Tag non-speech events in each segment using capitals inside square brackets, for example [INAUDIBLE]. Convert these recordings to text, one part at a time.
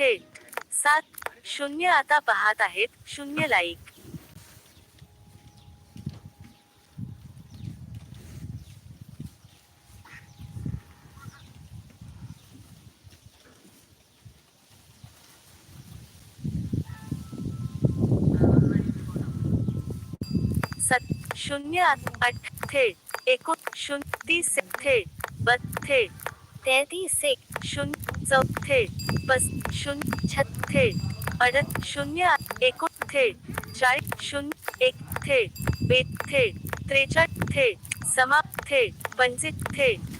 थेट सात शून्य आता पाहत आहेत शून्य लाईक सत शून्य आठ थेट एकोण शून्य तीस थेट बत्थेट तेहतीस एक शून्य चौथेट पस शून्य छत थेट अडत शून्य एकूण थे थेट चाळीस शून्य एक थेट बेत थेट त्रेचाळीस थेट समाप्त थेट पंचित थेट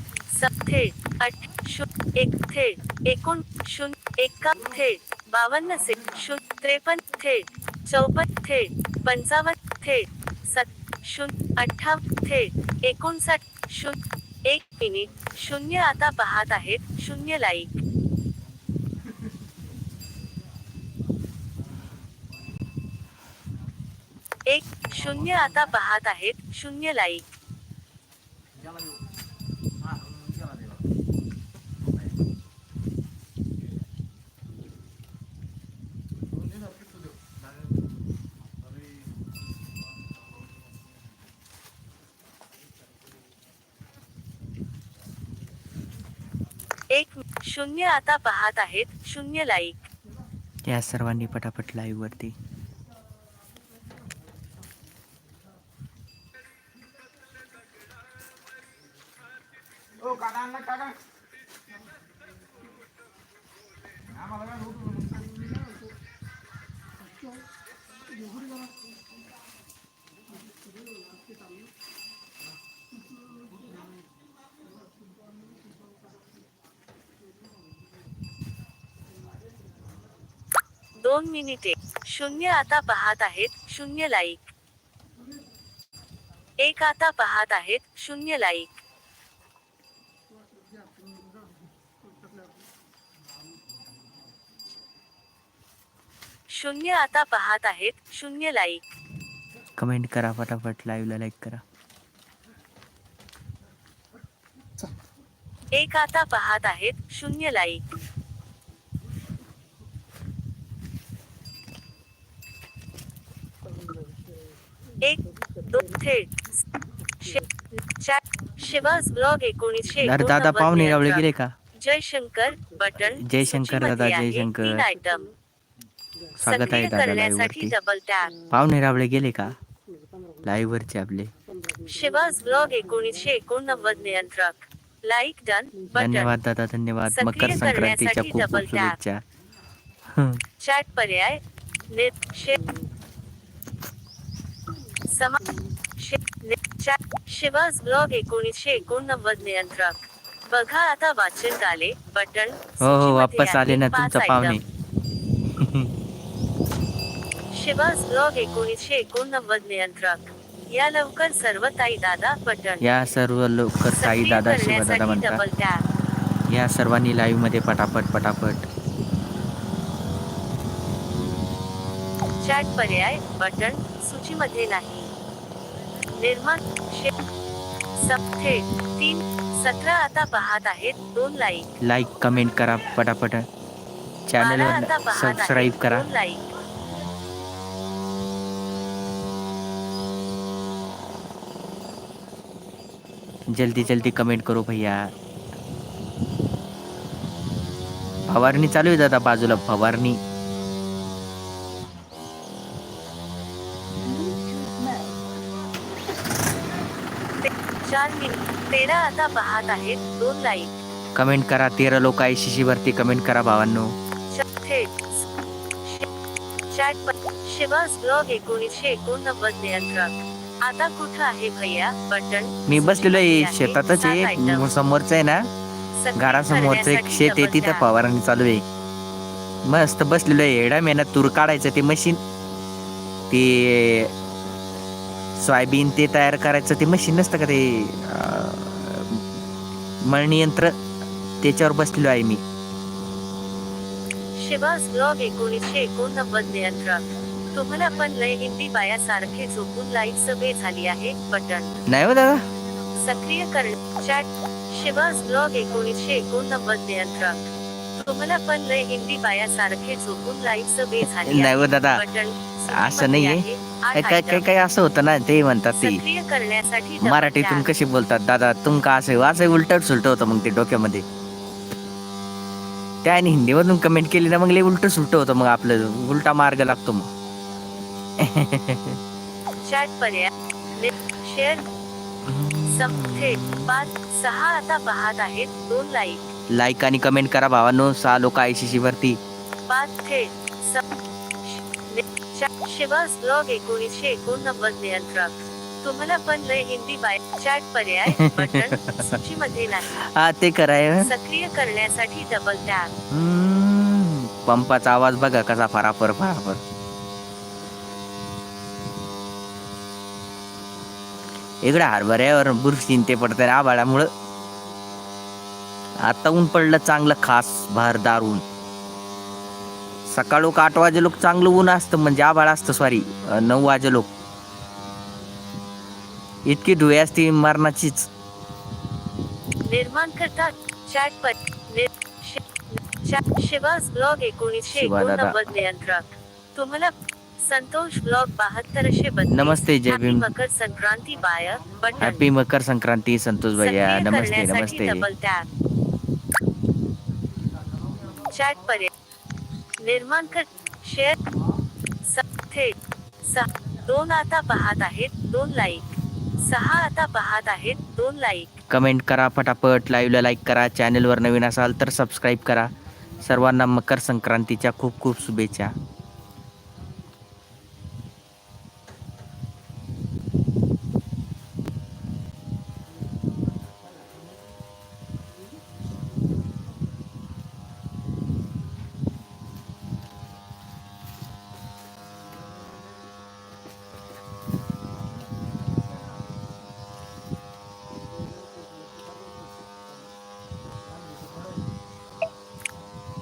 सप थेट आठ शून्य एक थेट एकूण शून्य एका थेट बावन्न से शून्य त्रेपन्न थेट चौपन्न थेट पंचावन्न थेट सत शून्य अठ्ठावन्न थेट एकोणसाठ शून्य एक मिनिट शून्य आता पाहत आहेत शून्य लाईक. एक शून्य आता पाहत आहेत शून्य लाईक एक शून्य आता पाहत आहेत शून्य लाईक या सर्वांनी पटापट लाईव्ह वरती. दोन मिनिटे. शून्य आता पाहत आहेत शून्य लाईक एक आता पाहत आहेत शून्य लाईक शून्य आता पाहत आहेत शून्य लाईक कमेंट करा पटापट लाईव्हला लाईक करा एक आता पाहत आहेत शून्य लाईक एक दोन थेट शे- चार शिवास ब्लॉग एकोणीसशे अरे दादा पाहुणे रावळे. गेले का जयशंकर बटन जयशंकर दादा, सूचीमध्ये आहे. जयशंकर. तीन आयटम स्वागत आहे सक्रिय दादा लाईव्ह करण्यासाठी वरती. डबल टॅप पाहुणे रावळे गेले का? लाईव्ह वरचे आपले. शिवास ब्लॉग एकोणीसशे एकोणनव्वद नियंत्रक. लाईक डन धन्यवाद दादा धन्यवाद. मकर संक्रांतीच्या करण्यासाठी खूप खूप. शुभेच्छा. चॅट पर्याय नेट शे समा शे नेट चॅट शिवास ब्लॉग एकोणीसशे एकोणनव्वद नियंत्रक. बघा आता वाचन आले बटन हो हो वापस आले ना तुमचा पाहुणे. शिवास ब्लॉग एकोणीसशे एकोणनव्वद नियंत्रक. या लवकर सर्व ताई दादा बटन या सर्व लोक साई दादा करण्यासाठी म्हणतात. डबल टॅप या सर्वांनी लाईव्हमध्ये पटापट पटापट. चॅट पर्याय बटन सूचीमध्ये नाही. निर्माण शे तीन सतरा आता पाहत आहेत दोन लाईक लाईक कमेंट करा पटापट. बारा चॅनलवर आता पाहत आहेत सबस्क्राईब करा. दोन लाईक जल्दी जल्दी कमेंट करो भैया. फवारणी चालू आहे दादा बाजूला फवारणी. तेरा आता पाहत आहेत दोन लाईक कमेंट करा तेरा लोक आहे शिशी वरती कमेंट करा भावांनो. चॅट शिवास ब्लॉग एकोणीसशे एकोणनव्वद नियंत्रक आता कुठं आहे भैया? बटन? मी बसलेलो आहे शेतातच आहे. समोरचं आहे ना? घरासमोरचं एक शेत आहे तिथं. फवारणी चालू आहे. मस्त बसलेलो आहे. एडा मेहनत तूर काढायचं ते मशीन ते सोयाबीन ते तयार करायचं ते मशीन नसतं का ते मळणी यंत्र? त्याच्यावर बसलेलो आहे मी. शिवास ब्लॉग एकोणीसशे एकोणनव्वद नियंत्रक तुम्हाला पण लय हिंदी बायासारखे झोपून लाईव्ह सभे झाली आहे बटन. नाही हो दादा. सक्रिय कर चॅट शिवास ब्लॉग एकोणीसशे एकोणनव्वद नियंत्रक तुम्हाला पण लय हिंदी बायासारखे झोपून लाईव्ह बे झाली नाही हो दादा. बटन. असं नाहीये. आठ काय काय. काय काय असं होतं ना ते म्हणतात ते. सक्रिय करण्यासाठी double मराठीतून tap. कशी बोलतात? दादा तुमका असं असं उलट सुलट होतं मग ते डोक्यामध्ये. त्या आणि हिंदीमधून कमेंट केली ना मग लय उलट सुलट होतं मग आपलं. उलटा मार्ग लागतो मग. चॅट पर्याय शेअर पाच सहा आता पाहत आहेत. दोन लाईक लाईक आणि कमेंट करा भावांनो. सहा लोक आयसीसी वरती. पाच थेट शिवास ब्लॉग एकोणीसशे एकोणनव्वद नियंत्रक. तुम्हाला पण लय हिंदी बाय चॅट पर्याय बटन [LAUGHS] सूचीमध्ये नाही. हा ते कराय सक्रिय करण्यासाठी डबल टॅप हम्म, पंपाचा आवाज बघा कसा फराफर फराफर. इकडे हरभऱ्यावर बुरशीन ते पडत आभाळामुळं. आता ऊन पडलं चांगलं खास भारदार ऊन सकाळोक आठ वाजे लोक चांगलं ऊन असतं म्हणजे आभाळ असतं सॉरी नऊ वाजे लोक. इतकी धुळे असती मरणाचीच. निर्माण करतात. चॅट पर नि- शि- चा- शिवास ब्लॉग एकोणीसशे. एकोणनव्वद नियंत्रक. तुम्हाला संतोष ब्लॉग बहात्तरशे बत्तीस। नमस्ते, जय भीम. मकर संक्रांती बाय हॅपी मकर संक्रांती संतोष भैया। नमस्ते नमस्ते। चॅट पर्याय निर्माण कर शेअर स- थेट सहा दोन आता पाहत आहेत दोन लाईक सहा आता पाहत आहेत दोन लाईक कमेंट करा पटापट लाईव्हला लाईक करा चॅनलवर नवीन असाल तर सबस्क्राईब करा। सर्वांना मकर संक्रांतीच्या खूप खूप शुभेच्छा।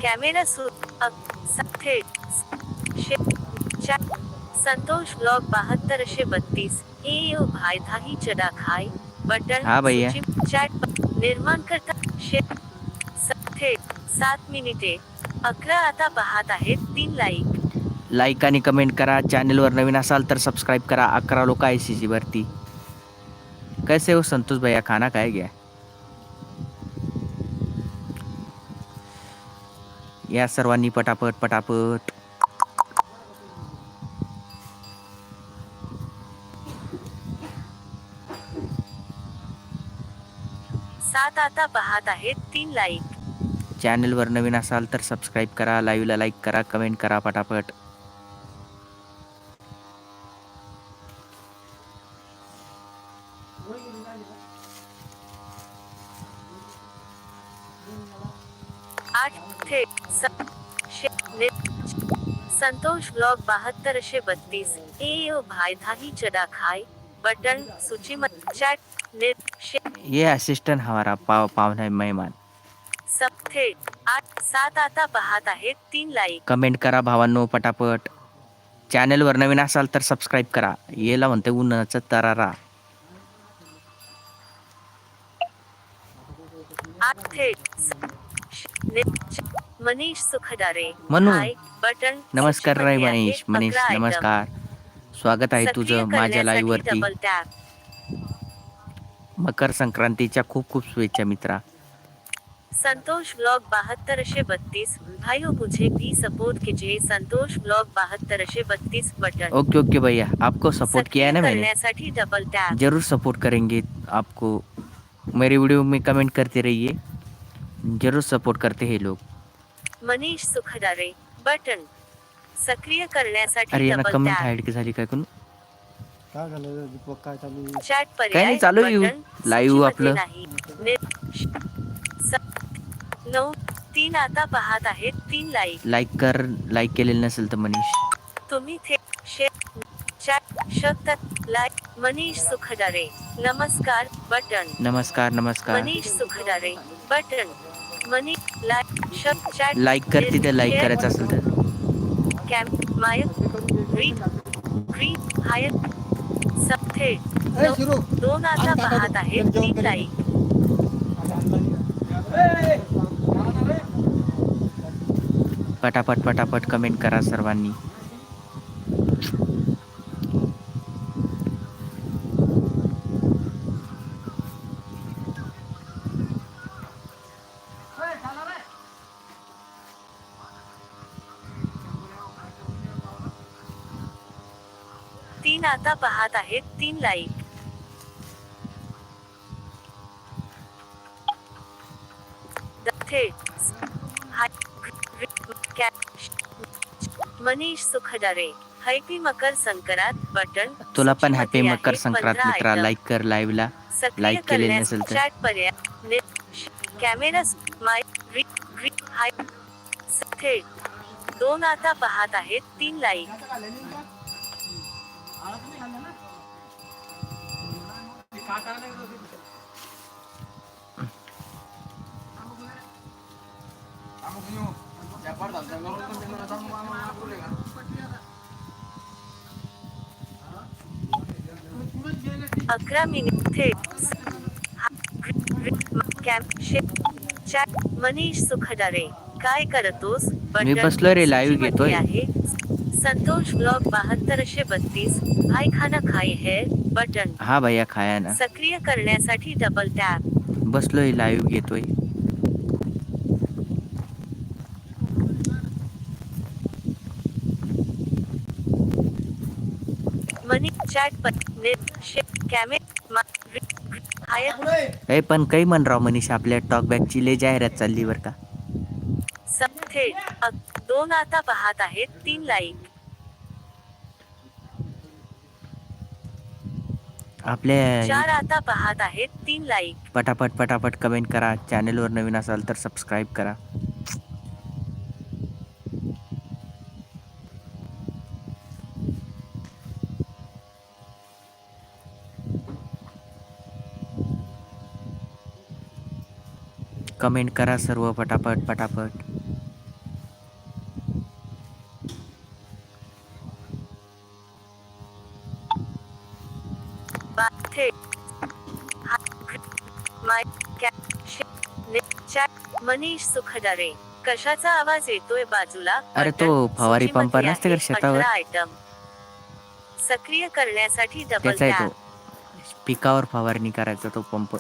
कॅमेरा सु स- थेट संतोष ब्लॉग बहात्तरशे बत्तीस। ए भाई धाही चढा खाय बटन हा भैया. चॅट निर्माण करता सात मिनिटे। अकरा आता पाहत आहेत तीन लाईक लाईक आणि कमेंट करा चॅनलवर नवीन असाल तर सबस्क्राईब करा अकरा लोक आय सी सी वरती. कैसे हो संतोष भैया खाना काय गया? या सर्वांनी पटापट पटापट. सात आता पाहत आहेत तीन लाईक चॅनलवर नवीन असाल तर सबस्क्राईब करा लाईव्हला लाईक करा कमेंट करा पटापट आठ थेट स- शे- ने- संतोष ब्लॉग बहात्तरशे बत्तीस. ए ओ भाई धाही चढा खाय बटन सूचीमध्ये चॅट ये असिस्टंट हमारा पाव पाहुणा है मेहमान। सब थेट आठ सात आता पाहत आहेत तीन लाईक कमेंट करा भावांनो पटापट. चॅनलवर नवीन असाल तर सबस्क्राईब करा. येला म्हणते उन्हाचं तरारा. आठ थेट मनीष सुखदारे. मनू. हाय बटन नमस्कार रे सूचीमध्ये आहे. मनीष मनीष. नमस्कार. स्वागत आहे तुझं माझ्या लाईव्ह वरती. डबल टॅप मकर संक्रांतीच्या खूप खूप शुभेच्छा मित्रा. संतोष ब्लॉग बहात्तरशे बत्तीस. भाइयों मुझे भी सपोर्ट कीजिए. संतोष ब्लॉग बहात्तरशे बत्तीस बटन. ओके ओके भैया आपको सपोर्ट किया है ना मैंने? करण्यासाठी डबल टॅप जरूर सपोर्ट करेंगे आपको. मेरे वीडियो में कमेंट करते रहिए. जरूर सपोर्ट करते हैं लोग. मनीष सुखदारे बटन सक्रिय करण्यासाठी अरे यांना डबल कमेंट हाईड झाली काय कोण? काय झालं दीपक? काय चालू आहे? चॅट पर्याय काही नाही, चालू आहे बटन लाईव्ह सूचीमध्ये आपलं. नाही. ने- श- स- नऊ तीन आता पाहत आहेत तीन लाईक लाईक कर लाईक केलेलं नसेल तर मनीष. तुम्ही थेट शेअर चॅट शकतात लाईक मनीष सुखदारे नमस्कार बटन. नमस्कार नमस्कार. मनीष सुखदारे बटन. लाईक शक चॅट लाईक कर तिथे लाईक करायचं असेल तर. कॅम माय दोन आता पाहत तीन. लाईक पटापट पटापट कमेंट करा सर्वांनी. आता पाहत आहेत तीन like Manish Sukhdare happy Makar Sankrant button तुला पण हॅपी मकर संक्रांत 15 मित्रा. लाईक कर सक्रिय like केलेले करण्यास नसेल तर. चॅट पर्याय कॅमेरा माय हाय थेट दोन आता पाहत आहेत तीन लाईक अकरा मिनिट थेट स- हा- रि- रि- कॅम शे चॅट मनीष सुखडरे काय करतोस? मी बसलोय रे, सूचीमध्ये घेतोय. आहे. संतोष ब्लॉग बहात्तरशे बत्तीस. भाई खाना खाई है बटन. हा भैया खाया ना. सक्रिय करण्यासाठी डबल टॅप बसलोय लाईव्ह घेतोय. मनी चॅट पर नेट शे कॅमे हाय. ए पण काही म्हण राव मनीष आपल्या टॉकबॅकची लय जाहिरात चालली बरं का. सब थेट दोन आता पाहत आहेत तीन लाईक आपल्या चार आता पाहत आहेत तीन लाईक पटापट पटापट कमेंट करा. चॅनलवर नवीन असाल तर सबस्क्राईब करा. कमेंट करा सर्व पटापट पटापट बा थेट हा- ग्र- माय कॅ शे नेट चॅट मनीष सुखडरे कशाचा आवाज येतोय बाजूला? अरे बटन तो फवारी सूचीमध्ये पंपर नसते का शेतावर? 18 आयटम सक्रिय करण्यासाठी डबल त्याचा आहे टॅप तो पिकावर फवारणी करायचा तो पंप.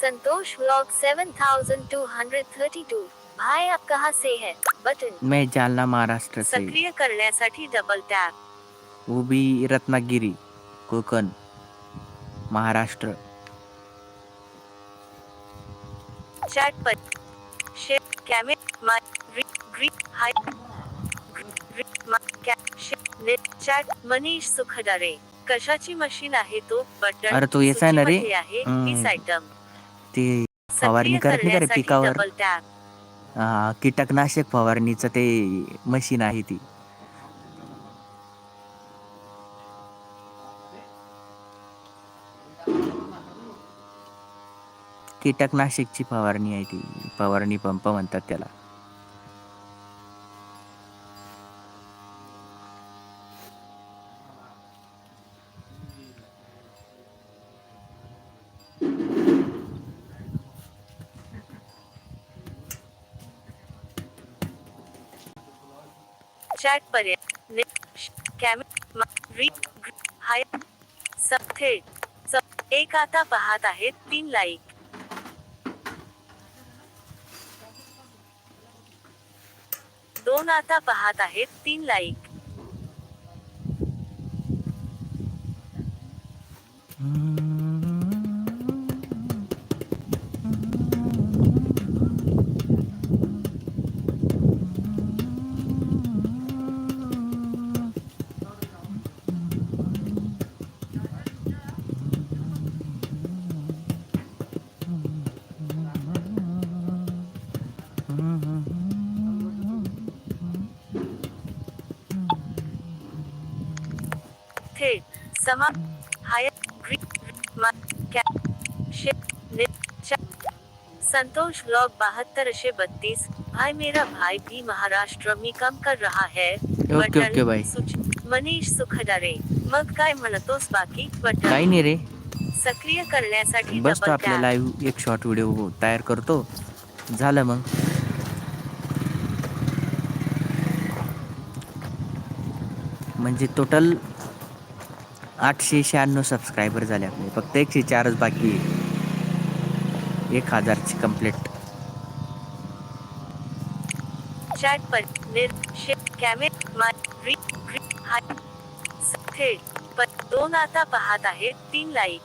संतोष व्लॉग 7232 भाई आप कहाँ से है? बटन. मैं जालना महाराष्ट्र से। सक्रिय करण्यासाठी डबल टॅप वो भी रत्नागिरी। कोकण महाराष्ट्र. चॅट पर शे कॅमे चॅट मनीष सुखडरे कशाची मशीन आहे तो? बटन अरे तो याचा आहे ना रे? सूचीमध्ये आहे. आयटम ते फवारणी करत नाही का रे पिकावर? हा, कीटकनाशक फवारणीचं ते मशीन आहे ती. कीटकनाशकची फवारणी आहे ती. फवारणी पंप म्हणतात त्याला. चॅट पर्याय. सब थेट एक आता पाहत आहेत तीन लाईक दोन आता पाहत आहेत तीन लाईक. समा संतोष व्लॉग बहात्तरशे बत्तीस। भाई मेरा भाई भी महाराष्ट्र में काम कर रहा है। ओके ओके सूच- मनीष सुखडरे मग काय म्हणतोस बाकी? बटन काही नाही रे. सक्रिय करण्यासाठी बसतो double आपल्या. लाईव्ह एक शॉर्ट व्हिडिओ तयार करतो. झालं मग. म्हणजे टोटल आठशे शहाण्णव सबस्क्रायबर झाले आपले फक्त एकशे चारच बाकी आहे. एक हजारची पर दोन आता पाहत आहेत तीन लाईक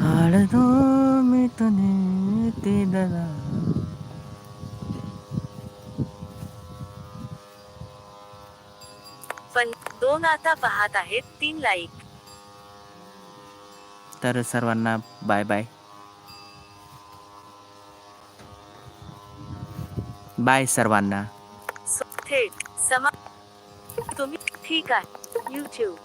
हाडतो मी तुने ते दगा दोन आता पाहत आहेत तीन लाईक तर सर्वांना बाय बाय बाय सर्वांना. थेट समा तुम्ही ठीक आहे. यूट्यूब